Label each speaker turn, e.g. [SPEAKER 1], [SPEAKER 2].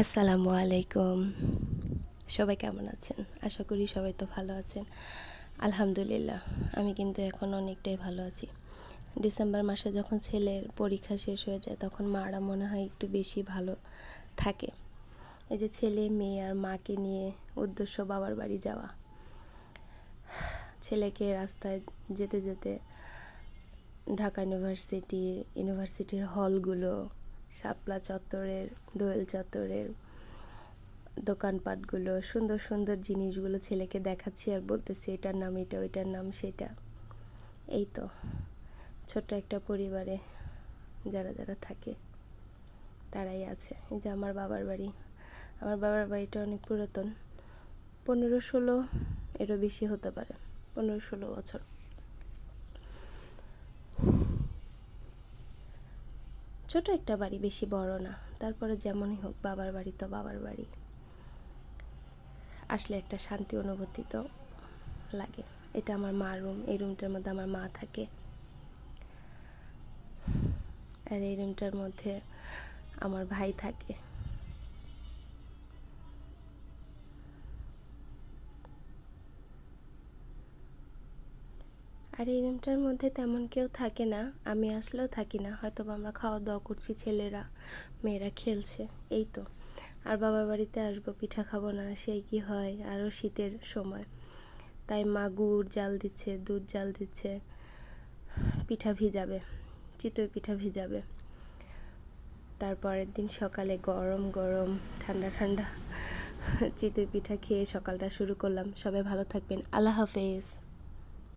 [SPEAKER 1] আসসালামু আলাইকুম। সবাই কেমন আছেন? আশা করি সবাই তো ভালো আছেন। আলহামদুলিল্লাহ, আমি কিন্তু এখন অনেকটাই ভালো আছি। ডিসেম্বর মাসে যখন ছেলের পরীক্ষা শেষ হয়ে যায়, তখন মারা মনে হয় একটু বেশি ভালো থাকে। এই যে ছেলে, মেয়ে আর মাকে নিয়ে উদ্দেশ্য বাবার বাড়ি যাওয়া। ছেলেকে রাস্তায় যেতে যেতে ঢাকা ইউনিভার্সিটি, ইউনিভার্সিটির হলগুলো শাপলা চত্বরের, দোয়েল চত্বরের দোকানপাটগুলো, সুন্দর সুন্দর জিনিসগুলো ছেলেকে দেখাচ্ছি আর বলতেছি, এটার নাম এটা, ওইটার নাম সেটা। এই তো, ছোট্ট একটা পরিবারে যারা যারা থাকে, তারাই আছে। এই যে আমার বাবার বাড়ি। আমার বাবার বাড়িটা অনেক পুরাতন। পনেরো ষোলো এরও বেশি হতে পারে, পনেরো ষোলো বছর। ছোট একটা বাড়ি বেশি বড় না। তারপরে যেমনই হোক, বাবার বাড়ি তো বাবার বাড়ি। আসলে একটা শান্তি অনুভূতি তো লাগে। এটা আমার মা রুম, এই রুমটার মধ্যে আমার মা থাকে। আর এই রুমটার মধ্যে আমার ভাই থাকে। আর এই রুমটার মধ্যে তেমন কেউ থাকে না, আমি আসলেও থাকি না। হয়তো আমরা খাওয়া দাওয়া করছি, ছেলেরা, মেয়েরা খেলছে, এই তো। আর বাবার বাড়িতে আসব, পিঠা খাব না, সেই কি হয়? আরও শীতের সময়। তাই মা গুড় জাল দিচ্ছে, দুধ জাল দিচ্ছে, পিঠা ভিজাবে, চিতই পিঠা ভিজাবে। তারপরের দিন সকালে গরম গরম, ঠান্ডা ঠান্ডা, চিতই পিঠা খেয়ে সকালটা শুরু করলাম। সবাই ভালো থাকবেন। আল্লাহ হাফেজ।